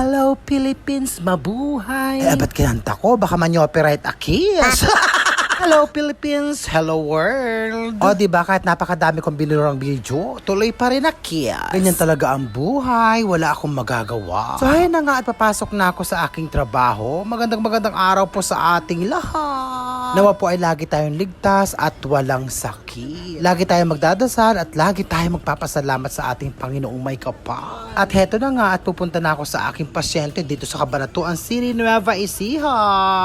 Hello Philippines, mabuhay! Eh, ba't kinanta ko? Baka man-copyright a kiss. Hello Philippines, hello world. O di ba kahit napakadami kong binurang video, tuloy pa rin na kiss. Ganyan talaga ang buhay, wala akong magagawa. So ayun na nga at papasok na ako sa aking trabaho. Magandang magandang araw po sa ating lahat. Nawa po ay lagi tayong ligtas at walang sakit. Lagi tayong magdadasal at lagi tayong magpapasalamat sa ating Panginoong may kapal. At heto na nga at pupunta na ako sa aking pasyente dito sa Cabanatuan City, Nueva Ecija.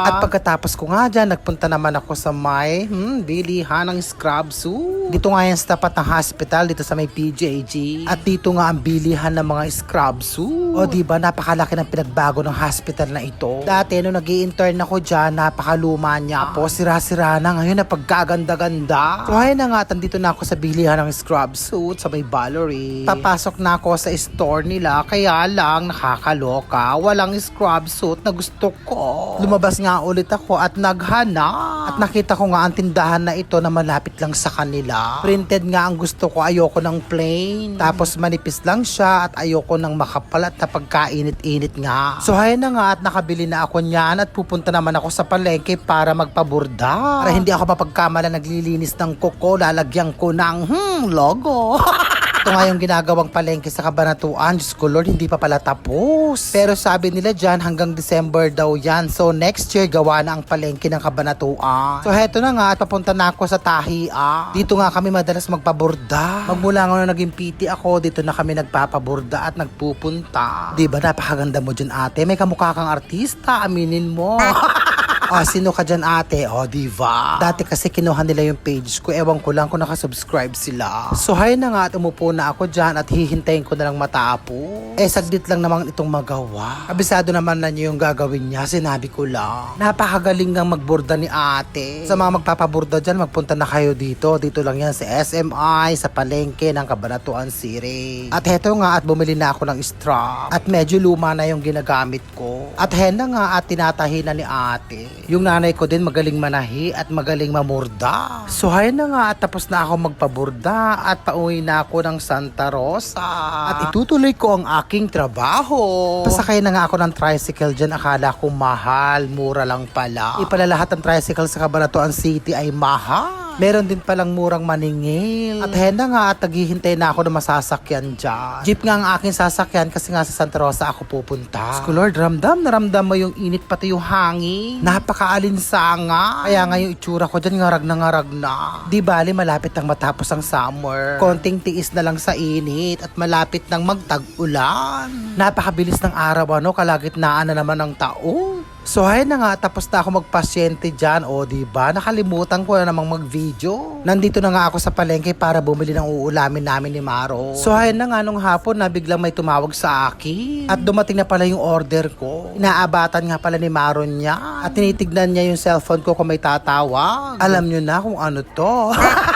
At pagkatapos ko nga dyan, nagpunta naman ako sa may hmm, bilihan ng scrub suit. Dito nga yan sa tapat ng hospital, dito sa may PJG. At dito nga ang bilihan ng mga scrub suit. O di ba napakalaki ng pinagbago ng hospital na ito. Dati nung nag intern ako dyan, napakaluma niya po. Sira-sira na ngayon na pagkaganda-ganda. So ayun na nga, tandito na ako sa bilihan ng scrub suit sa may Valerie. Papasok na ako sa store nila, kaya lang nakakaloka. Walang scrub suit na gusto ko. Lumabas nga ulit ako at naghanap. At nakita ko nga ang tindahan na ito na malapit lang sa kanila. Printed nga ang gusto ko, ayoko ng plain. Tapos manipis lang siya at ayoko ng makapal at napagkainit-init nga. So ayun na nga at nakabili na ako niyan at pupunta naman ako sa palengke para magpaburda. Para hindi ako mapagkamala naglilinis ng kuko, lalagyan ko ng hmm, logo. Ito nga yung ginagawang palengke sa Kabanatuan. Diyos ko Lord, hindi pa pala tapos. Pero sabi nila dyan, hanggang December daw yan. So next year, gawa na ang palengke ng Kabanatuan. So heto na nga, at papunta na ako sa Tahia. Dito nga kami madalas magpaburda. Magmula nga nung naging PT ako, dito na kami nagpapaburda at nagpupunta. Di ba, napakaganda mo dyan ate. May kamukha kang artista, aminin mo. Ah, sino ka dyan ate? Oh, diva. Dati kasi kinuha nila yung page ko. Ewan ko lang kung nakasubscribe sila. So, hay na nga at umupo na ako dyan at hihintayin ko na lang matapo. Eh, saglit lang naman itong magawa. Kabisado naman na niyo yung gagawin niya. Sinabi ko lang. Napakagaling ng magburda ni ate. Sa mga magpapaburda dyan, magpunta na kayo dito. Dito lang yan sa SMI, sa palengke ng Cabanatuan City. At heto nga at bumili na ako ng straw. At medyo luma na yung ginagamit ko. At hen na nga at tinatahi na ni ate. Yung nanay ko din magaling manahi at magaling mamurda. So hay na nga at tapos na ako magpaburda at pauwi na ako ng Santa Rosa. At itutuloy ko ang aking trabaho. Pasakay na nga ako ng tricycle dyan. Akala ko mahal, mura lang pala. Ipala lahat ng tricycle sa Cabanatuan City ay mahal. Meron din palang murang maningil. At henda nga at naghihintay na ako na masasakyan dyan. Jeep nga ang aking sasakyan kasi nga sa Santa Rosa ako pupunta. Diyos ko Lord, ramdam na ramdam mo yung init pati yung hangin. Napakaalinsa Kaya nga yung itsura ko dyan ngarag na ngarag na. Di bali malapit nang matapos ang summer. Konting tiis na lang sa init at malapit nang magtag-ulan. Napakabilis ng araw ano, kalagitnaan na naman ng taon. So ayun na nga, tapos na ako magpasyente dyan. O di ba nakalimutan ko na namang mag-video. Nandito na nga ako sa palengke para bumili ng uulamin namin ni Maro. So ayun na nga, nung hapon na biglang may tumawag sa akin. At dumating na pala yung order ko. Inaabatan nga pala ni Maro niya. At tinitignan niya yung cellphone ko kung may tatawag. Alam nyo na kung ano to.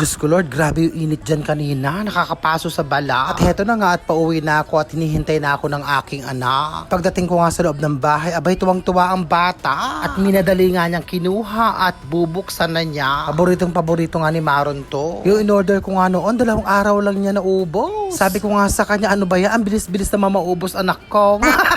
Diyos ko Lord, grabe yung init dyan kanina. Nakakapaso sa bala. At heto na nga at pauwi na ako at hinihintay na ako ng aking anak. Pagdating ko nga sa loob ng bahay, abay tuwang-tuwa ang bata. At minadali nga niyang kinuha at bubuksan na niya. Paboritong paborito nga ni Maron to. Yung in-order ko nga noon, dalawang araw lang niya naubos. Sabi ko nga sa kanya, ano ba yan? Ang bilis-bilis na mamaubos anak ko.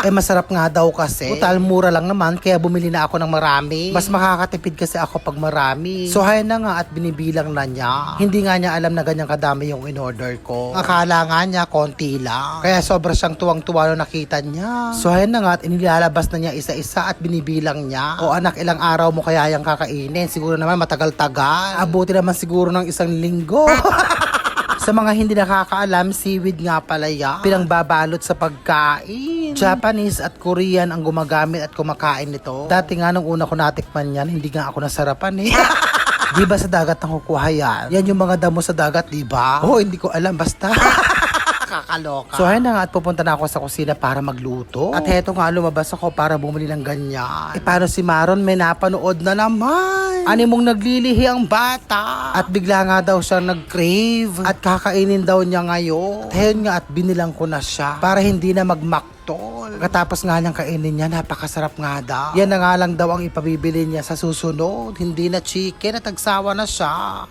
Eh masarap nga daw kasi. Total mura lang naman kaya bumili na ako ng marami. Mas makakatipid kasi ako pag marami. So hay na nga at binibilang na niya. Hindi nga niya alam na ganyang kadami yung in-order ko. Akala nga niya konti lang. Kaya sobra siyang tuwang-tuwa nung nakita niya. So hay na nga at inilalabas na niya isa-isa at binibilang niya. O anak ilang araw mo kaya yung kakainin. Siguro naman matagal-tagal. Abuti naman siguro ng isang linggo. Sa mga hindi nakakaalam, seaweed nga pala yan. Pinangbabalot sa pagkain. Japanese at Korean ang gumagamit at kumakain nito. Dati nga nung una ko natikman yan, hindi nga ako nasarapan eh. Di ba sa dagat ang kukuha yan? Yan yung mga damo sa dagat, di ba? Oo, hindi ko alam. Basta. Kakaloka. So, ayun na nga at pupunta na ako sa kusina para magluto. At heto nga, lumabas ako para bumili ng ganyan. Eh, paano si Maron may napanood na naman? Ani mong naglilihi ang bata. At bigla nga daw siya nag-crave. At kakainin daw niya ngayon. At ayun nga at binilang ko na siya para hindi na magmaktol. Katapos nga niyang kainin niya, napakasarap nga daw. Yan na nga lang daw ang ipabibili niya sa susunod. Hindi na chicken at agsawa na siya.